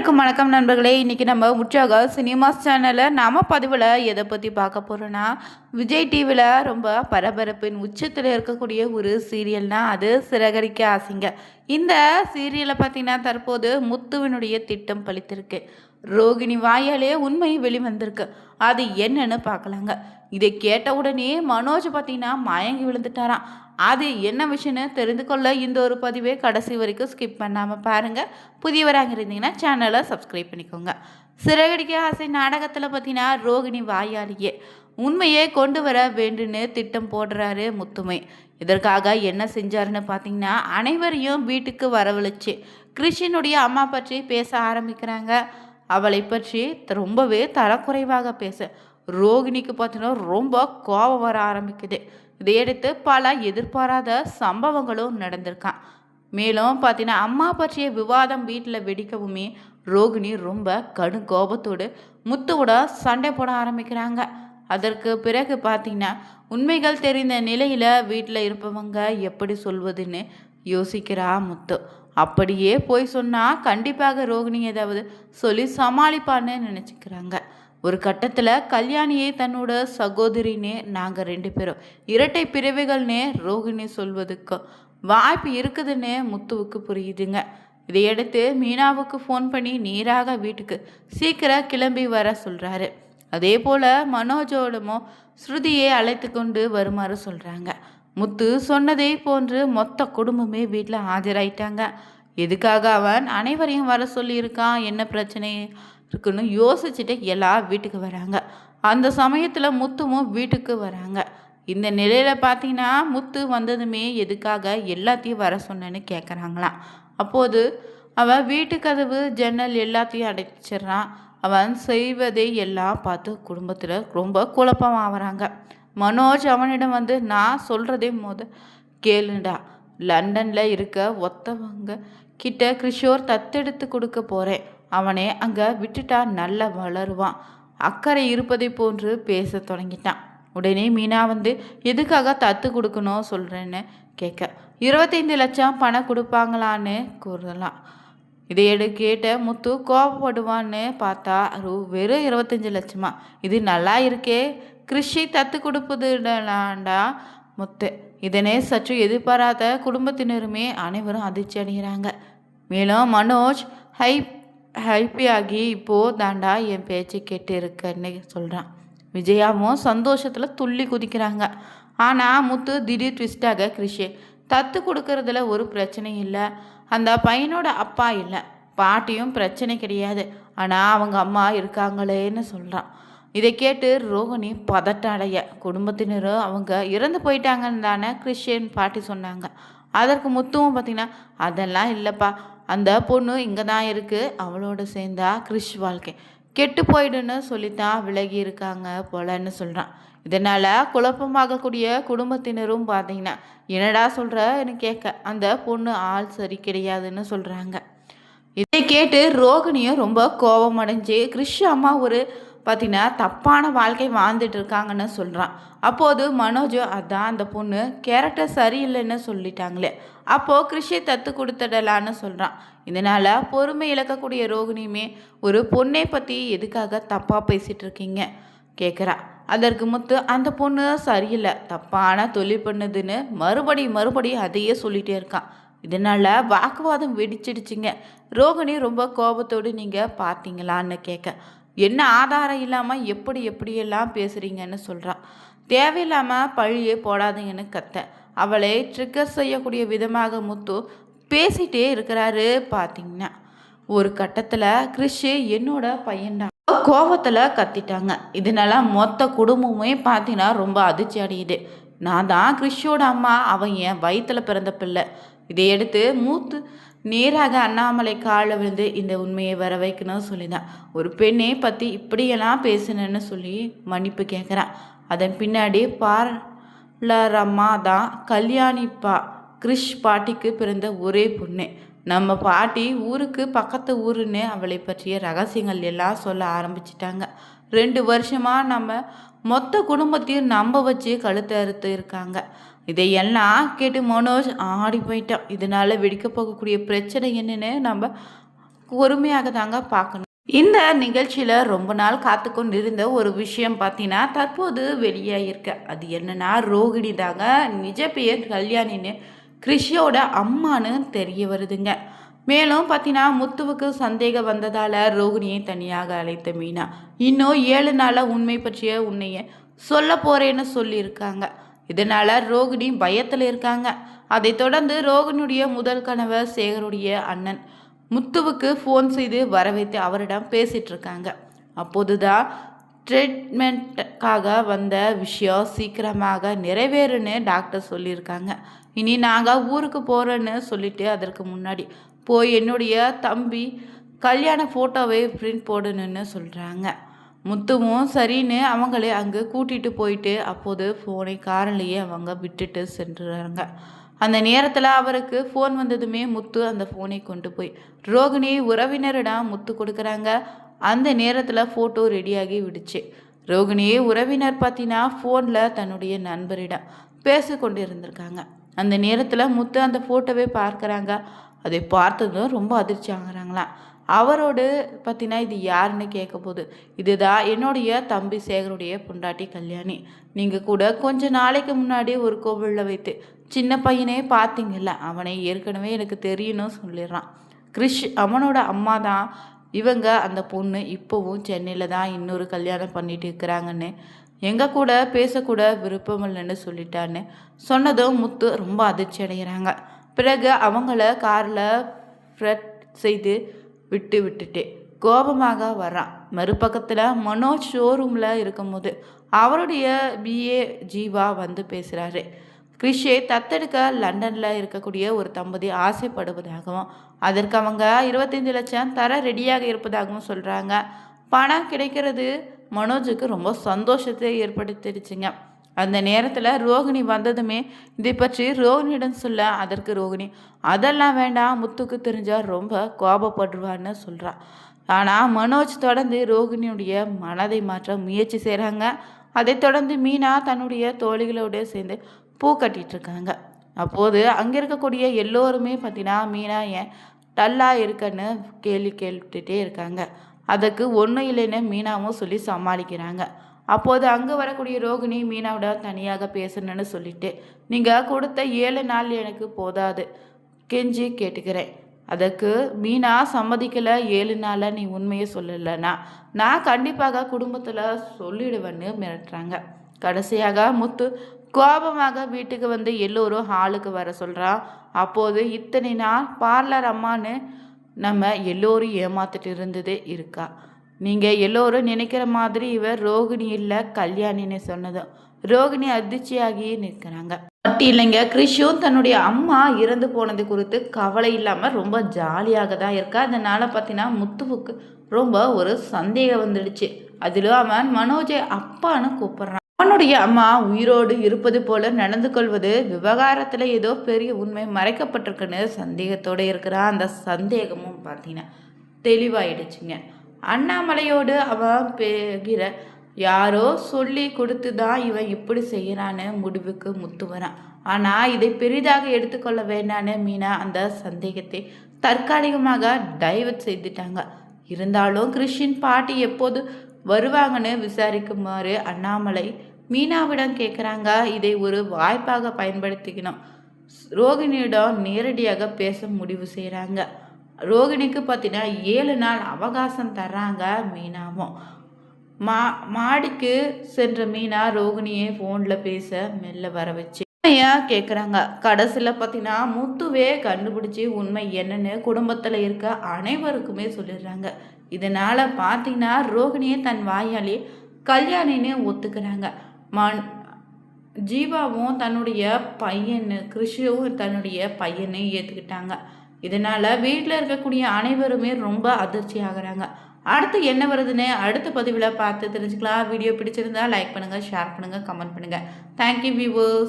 அனைவருக்கும் வணக்கம் நண்பர்களே. இன்றைக்கி நம்ம உற்சாக சினிமாஸ் சேனலில் நாம் பதிவில் எதை பற்றி பார்க்க போகிறோன்னா விஜய் டிவியில் ரொம்ப பரபரப்பின் உச்சத்தில் இருக்கக்கூடிய ஒரு சீரியல்னால் அது சிறகரிக்க ஆசைங்க இந்த சீரியலை பார்த்திங்கன்னா தற்போது முத்துவினுடைய திட்டம் பளித்திருக்கு ரோகிணி வாயாலே உண்மை வெளிவந்திருக்கு. அது என்னன்னு பார்க்கலாங்க. இதை கேட்ட உடனே மனோஜ் பார்த்தீங்கன்னா மயங்கி விழுந்துட்டாராம். அது என்ன விஷயம்னு தெரிந்து கொள்ள இந்த ஒரு பதிவை கடைசி வரைக்கும் ஸ்கிப் பண்ணாமல் பாருங்கள் புதியவராக இருந்தீங்கன்னா சேனலை சப்ஸ்கிரைப் பண்ணிக்கோங்க. சிறகடிக்க ஆசை நாடகத்தில் பார்த்தீங்கன்னா ரோகிணி வாயாளியே உண்மையே கொண்டு வர வேண்டுன்னு திட்டம் போடுறாரு முத்துமை. இதற்காக என்ன செஞ்சாருன்னு பார்த்தீங்கன்னா அனைவரையும் வீட்டுக்கு வரவழைச்சு கிருஷ்ணனுடைய அம்மா பற்றி பேச ஆரம்பிக்கிறாங்க. அவளை பற்றி ரொம்பவே தரக்குறைவாக பேச. ரோகிணிக்கு பார்த்தீங்கன்னா ரொம்ப கோபம் வர ஆரம்பிக்குது. இதையடுத்து பல எதிர்பாராத சம்பவங்களும் நடந்திருக்கான். மேலும் பார்த்தீங்கன்னா அம்மா பற்றிய விவாதம் வீட்டில் வெடிக்கவுமே ரோகிணி ரொம்ப கடும் கோபத்தோடு முத்துவோட சண்டை போட ஆரம்பிக்கிறாங்க. அதற்கு பிறகு பார்த்தீங்கன்னா உண்மைகள் தெரிந்த நிலையில் வீட்டில் இருப்பவங்க எப்படி சொல்வதுன்னு யோசிக்கிறா முத்து. அப்படியே போய் சொன்னால் கண்டிப்பாக ரோகிணி ஏதாவது சொல்லி சமாளிப்பான்னு நினச்சிக்கிறாங்க. ஒரு கட்டத்தில் கல்யாணியை தன்னோட சகோதரினே நாங்கள் ரெண்டு பேரும். இரட்டை பிறவைகள்னே ரோகிணி சொல்வதுக்கு வாய்ப்பு இருக்குதுன்னு முத்துவுக்கு புரியுதுங்க. இதையடுத்து மீனாவுக்கு ஃபோன் பண்ணி நேராக வீட்டுக்கு சீக்கிரம் கிளம்பி வர சொல்கிறாரு அதே போல் மனோஜோடமோ ஸ்ருதியை அழைத்து கொண்டு வருமாறு சொல்கிறாங்க முத்து சொன்னதே போன்று மொத்த குடும்பமே வீட்டில் ஆஜராயிட்டாங்க. எதுக்காக அவன் அனைவரையும் வர சொல்லியிருக்கான்? என்ன பிரச்சனை? இருக்குன்னு யோசிச்சுட்டு எல்லா வீட்டுக்கு வராங்க. அந்த சமயத்தில் முத்துவும் வீட்டுக்கு வராங்க. இந்த நிலையில் பார்த்தீங்கன்னா முத்து வந்ததுமே எதுக்காக எல்லாத்தையும் வர சொன்னேன்னு கேட்குறாங்களாம் அப்போது அவன் வீட்டு கதவு ஜன்னல் எல்லாத்தையும் அடைச்சிட்றான். அவன் செய்வதை எல்லாம் பார்த்து குடும்பத்தில் ரொம்ப குழப்பம் ஆகிறாங்க. மனோஜ் அவனிடம் வந்து நான் சொல்கிறதே போது கேளுண்டா லண்டனில் இருக்க ஒத்தவங்க கிட்ட கிருஷோர் தத்தெடுத்து கொடுக்க போகிறேன் அவனை அங்கே விட்டுட்டா நல்லா வளருவான். அக்கறை இருப்பதை போன்று பேச தொடங்கிட்டான். உடனே மீனா வந்து எதுக்காக தத்து கொடுக்கணும்? சொல்கிறேன்னு கேட்க. இருபத்தைந்து லட்சம் பணம் கொடுப்பாங்களான்னு கூறலாம் இதை கேட்ட முத்து கோபப்படுவான்னு பார்த்தா ரூ வெறும் இருபத்தஞ்சி லட்சமா? இது நல்லா இருக்கே. கிருஷி தத்து கொடுப்பதுலாண்டா முத்து. இதனே சற்று எதிர்பாராத குடும்பத்தினருமே அனைவரும் அதிர்ச்சி அடைகிறாங்க. மேலும் மனோஜ் ஹை ஹைப்பியாகி இப்போது தாண்டா என் பேச்சு கேட்டு இருக்கன்னு சொல்கிறான் விஜயாவும் சந்தோஷத்தில் துள்ளி குதிக்கிறாங்க. ஆனால் முத்து திடீர் ட்விஸ்டாக கிருஷி தத்து கொடுக்கறதுல ஒரு பிரச்சனை இல்லை. அந்த பையனோட அப்பா இல்லை. பாட்டியும் பிரச்சனை கிடையாது. ஆனால் அவங்க அம்மா இருக்காங்களேன்னு சொல்கிறான் இதை கேட்டு ரோகிணி பதட்டம் அடைய குடும்பத்தினரும் அவங்க இறந்து போயிட்டாங்கன்னு தானே கிறிஸ்டியன் பாட்டி சொன்னாங்க. அதற்கு முத்துவும் பார்த்திங்கன்னா அதெல்லாம் இல்லைப்பா. அந்த பொண்ணு இங்கே தான் இருக்குது அவளோட சேர்ந்தா கிறிஷ் வாழ்க்கை. கெட்டு போயிடுன்னு சொல்லித்தான் விலகி இருக்காங்க போலன்னு சொல்கிறான் இதனால் குழப்பமாகக்கூடிய குடும்பத்தினரும் பார்த்தீங்கன்னா என்னடா சொல்கிறன்னு கேட்க அந்த பொண்ணு ஆள் சரி கிடையாதுன்னு சொல்கிறாங்க இதை கேட்டு ரோகிணியும் ரொம்ப கோபமடைஞ்சு கிறிஷ் அம்மா ஒரு பார்த்தீங்கன்னா தப்பான வாழ்க்கை வாழ்ந்துட்டு இருக்காங்கன்னு சொல்கிறான் அப்போது மனோஜ் அதான் அந்த பொண்ணு கேரக்டர் சரியில்லைன்னு சொல்லிட்டாங்களே. அப்போது கிருஷியை தத்து கொடுத்துடலான்னு சொல்கிறான் இதனால் பொறுமை இழக்கக்கூடிய ரோகிணியுமே ஒரு பொண்ணை பற்றி எதுக்காக தப்பாக பேசிகிட்டு இருக்கீங்க? கேட்குறா அதற்கு முத்து அந்த பொண்ணு சரியில்லை. தப்பான தொழில் பண்ணுதுன்னு மறுபடி மறுபடி அதையே சொல்லிகிட்டே இருக்கான். இதனால் வாக்குவாதம் வெடிச்சிடுச்சிங்க. ரோகிணி ரொம்ப கோபத்தோடு நீங்கள் பார்த்தீங்களான்னு கேட்க என்ன ஆதாரம் இல்லாமல் எப்படி எப்படியெல்லாம் பேசுகிறீங்கன்னு சொல்கிறான் தேவையில்லாமல் பழியே போடாதீங்கன்னு கத்த அவளை ட்ரிக்கர் செய்யக்கூடிய விதமாக முத்து பேசிகிட்டே இருக்கிறாரு பார்த்தீங்கன்னா ஒரு கட்டத்தில் கிறிஷு என்னோட பையன்டா. கோபத்தில் கத்திட்டாங்க. இதனால மொத்த குடும்பமே பார்த்தீங்கன்னா ரொம்ப அதிர்ச்சி அடையுது. நான் தான் கிறிஷோட அம்மா அவன் என் வயிற்றில் பிறந்த பிள்ளை. இதை எடுத்து மூத்து நேராக அண்ணாமலை காலில் விழுந்து இந்த உண்மையை வர வைக்கணும்னு சொல்லிதான் ஒரு பெண்ணை பற்றி இப்படியெல்லாம் பேசினேன்னு சொல்லி மன்னிப்பு கேட்குறான் அதன் பின்னாடி பார்லரம்மா தான் கல்யாணிப்பா கிறிஷ் பாட்டிக்கு பிறந்த ஒரே பொண்ணு. நம்ம பாட்டி ஊருக்கு பக்கத்து ஊருன்னு அவளை பற்றிய ரகசியங்கள் எல்லாம் சொல்ல ஆரம்பிச்சிட்டாங்க. ரெண்டு வருஷமாக நம்ம மொத்த குடும்பத்தையும் நம்ப வச்சு கழுத்து அறுத்து இருக்காங்க. இதையெல்லாம் கேட்டு மனோஜ் ஆடி போயிட்டான் இதனால் வெடிக்க போகக்கூடிய பிரச்சனை என்னென்னு நம்ம பொறுமையாக தாங்க பார்க்கணும். இந்த நிகழ்ச்சியில் ரொம்ப நாள் காத்துக்கொண்டு இருந்த ஒரு விஷயம் பார்த்தீங்கன்னா தற்போது வெளியாகிருக்க அது என்னன்னா ரோகிணி தாங்க நிஜ பெயர் கல்யாணின்னு கிருஷியோட அம்மான்னு தெரிய வருதுங்க. மேலும் பார்த்தீங்கன்னா முத்துவுக்கு சந்தேகம் வந்ததால் ரோகிணியை தனியாக அழைத்த மீனா. இன்னும் ஏழு நாளாக உண்மை பற்றிய உன்னைய சொல்ல போகிறேன்னு சொல்லியிருக்காங்க. இதனால் ரோகிணி பயத்தில் இருக்காங்க. அதை தொடர்ந்து ரோகிணியுடைய முதல் கணவர் சேகருடைய அண்ணன் முத்துவுக்கு ஃபோன் செய்து வர வைத்து அவரிடம் பேசிகிட்டு இருக்காங்க. அப்போதுதான் ட்ரீட்மெண்ட்டுக்காக வந்த விஷயம் சீக்கிரமாக நிறைவேறுன்னு டாக்டர் சொல்லியிருக்காங்க. இனி நாங்கள் ஊருக்கு போகிறோன்னு சொல்லிட்டு அதற்கு முன்னாடி போய் என்னுடைய தம்பி கல்யாண ஃபோட்டோவை பிரிண்ட் போடணுன்னு சொல்கிறாங்க முத்துவும் சரின்னு அவங்களே அங்கே கூட்டிகிட்டு போயிட்டு அப்போது ஃபோனை காரிலேயே அவங்க விட்டுட்டு சென்றுறாங்க அந்த நேரத்தில் அவருக்கு ஃபோன் வந்ததுமே முத்து அந்த ஃபோனை கொண்டு போய் ரோகிணி உறவினரிடம் முத்து கொடுக்குறாங்க. அந்த நேரத்தில் ஃபோட்டோ ரெடியாகி விடுச்சு. ரோகிணியை உறவினர் பார்த்தீங்கன்னா ஃபோனில் தன்னுடைய நண்பரிடம் பேசி கொண்டு இருந்திருக்காங்க அந்த நேரத்தில் முத்து அந்த ஃபோட்டோவை பார்க்குறாங்க. அதை பார்த்ததும் ரொம்ப அதிர்ச்சி ஆகுறாங்களாம். அவரோடு பார்த்தீங்கன்னா இது யாருன்னு கேட்க போகுது இதுதான் என்னுடைய தம்பி சேகருடைய பொண்டாட்டி கல்யாணி. நீங்கள் கூட கொஞ்ச நாளைக்கு முன்னாடி ஒரு கோவிலில் வைத்து சின்ன பையனே பார்த்தீங்கல்ல அவனை ஏற்கனவே எனக்கு தெரியணும் சொல்லிடுறான். கிறிஷ் அவனோட அம்மா தான் இவங்க அந்த பொண்ணு இப்போவும் சென்னையில் தான் இன்னொரு கல்யாணம் பண்ணிட்டு இருக்கிறாங்கன்னு. எங்கள் கூட பேசக்கூட விருப்பம் இல்லைன்னு சொல்லிட்டான்னு. சொன்னதும் முத்து ரொம்ப அதிர்ச்சி அடைகிறாங்க பிறகு அவங்கள காரில் ஃப்ரெட் செய்து விட்டு விட்டுட்டே. கோபமாக வர்றான் மறுபக்கத்தில் மனோஜ் ஷோரூமில் இருக்கும்போது அவருடைய பிஏ ஜீவா வந்து பேசுகிறாரு கிறிஷே தத்தெடுக்க லண்டனில் இருக்கக்கூடிய ஒரு தம்பதி ஆசைப்படுவதாகவும் அதற்கு அவங்க இருபத்தஞ்சி லட்சம் தர ரெடியாக இருப்பதாகவும் சொல்கிறாங்க பணம் கிடைக்கிறது மனோஜுக்கு ரொம்ப சந்தோஷத்தை ஏற்படுத்திடுச்சுங்க. அந்த நேரத்தில் ரோகிணி வந்ததுமே இதை பற்றி ரோகிணியிடம் சொல்ல அதற்கு ரோகிணி அதெல்லாம் வேண்டாம் முத்துக்கு தெரிஞ்சால் ரொம்ப கோபப்படுவான்னு சொல்கிறான் ஆனால் மனோஜ் தொடர்ந்து ரோகிணியுடைய மனதை மாற்ற முயற்சி செய்கிறாங்க அதை தொடர்ந்து மீனா தன்னுடைய தோழிகளோடு சேர்ந்து பூ கட்டிகிட்டு இருக்காங்க. அப்போது அங்கே இருக்கக்கூடிய எல்லோருமே பார்த்தீங்கன்னா மீனா ஏன் டல்லாக இருக்குன்னு கேள்வி கேட்டுகிட்டே இருக்காங்க. அதுக்கு ஒன்றும் இல்லைன்னு மீனாவும் சொல்லி சமாளிக்கிறாங்க. அப்போது அங்கே வரக்கூடிய ரோகிணி மீனாவிடம் தனியாக பேசணும்னு சொல்லிட்டு நீங்கள் கொடுத்த ஏழு நாள் எனக்கு போதாது கெஞ்சி கேட்டுக்கிறேன். அதுக்கு மீனா சம்மதிக்கலை ஏழு நாளில் நீ உண்மையை சொல்லலைன்னா நான் கண்டிப்பாக குடும்பத்தில் சொல்லிடுவேன்னு மிரட்டுறாங்க. கடைசியாக முத்து கோபமாக வீட்டுக்கு வந்து எல்லோரும் ஹாலுக்கு வர சொல்கிறான் அப்போது இத்தனை நாள் பார்லர் அம்மான்னு நம்ம எல்லோரும் ஏமாத்திட்டு இருந்ததே இருக்கா. நீங்கள் எல்லோரும் நினைக்கிற மாதிரி இவர் ரோகிணி இல்லை கல்யாணின்னு சொன்னதும் ரோகிணி அதிர்ச்சியாகியே நிற்கிறாங்க. பட் இல்லைங்க கிறிஷும் தன்னுடைய அம்மா இறந்து போனது குறித்து கவலை இல்லாமல் ரொம்ப ஜாலியாக தான் இருக்கா. அதனால் பார்த்தீங்கன்னா முத்துவுக்கு ரொம்ப ஒரு சந்தேகம் வந்துடுச்சு. அதிலும் அவன் மனோஜை அப்பான்னு கூப்பிட்றான். அவனுடைய அம்மா உயிரோடு இருப்பது போல நடந்து கொள்வது விவகாரத்தில் ஏதோ பெரிய உண்மை மறைக்கப்பட்டிருக்குன்னு சந்தேகத்தோடு இருக்கிறான். அந்த சந்தேகமும் பார்த்தீங்கன்னா தெளிவாயிடுச்சுங்க. அண்ணாமலையோடு அவன் பேகிற யாரோ சொல்லி கொடுத்து தான் இவன் இப்படி செய்கிறான்னு முடிவுக்கு முத்து வரான். ஆனால் இதை பெரிதாக எடுத்துக்கொள்ள வேண்டான்னு மீனா அந்த சந்தேகத்தை தற்காலிகமாக டைவர்ட் செய்துட்டாங்க. இருந்தாலும் கிறிஸ்டின் பாட்டி எப்போது வருவாங்கன்னு விசாரிக்குமாறு அண்ணாமலை மீனாவிடம் கேட்குறாங்க இதை ஒரு வாய்ப்பாக பயன்படுத்திக்கணும். ரோகிணியிடம் நேரடியாக பேச முடிவு செய்கிறாங்க ரோகிணிக்கு பார்த்தீங்கன்னா ஏழு நாள் அவகாசம் தர்றாங்க மீனாவும். மா மாடிக்கு சென்ற மீனா ரோகிணியை ஃபோனில் பேச மெல்ல வர வச்சு. உண்மையாக கேட்குறாங்க கடைசியில் பார்த்தீங்கன்னா முத்துவே கண்டுபிடிச்சி உண்மை என்னன்னு குடும்பத்தில் இருக்க அனைவருக்குமே சொல்லிடுறாங்க. இதனால் பார்த்தீங்கன்னா ரோகிணியை தன் வாயாலே கல்யாணின்னு ஒத்துக்கிறாங்க. மண் ஜீவாவும் தன்னுடைய பையனு கிருஷியும் தன்னுடைய பையனையும் ஏற்றுக்கிட்டாங்க இதனால் வீட்டில் இருக்கக்கூடிய அனைவருமே ரொம்ப அதிர்ச்சி ஆகிறாங்க அடுத்து என்ன வருதுன்னு அடுத்த பதிவில் பார்த்து தெரிஞ்சுக்கலாம். வீடியோ பிடிச்சிருந்தா லைக் பண்ணுங்கள் ஷேர் பண்ணுங்கள் கமெண்ட் பண்ணுங்கள் தேங்க்யூ வியூவர்ஸ்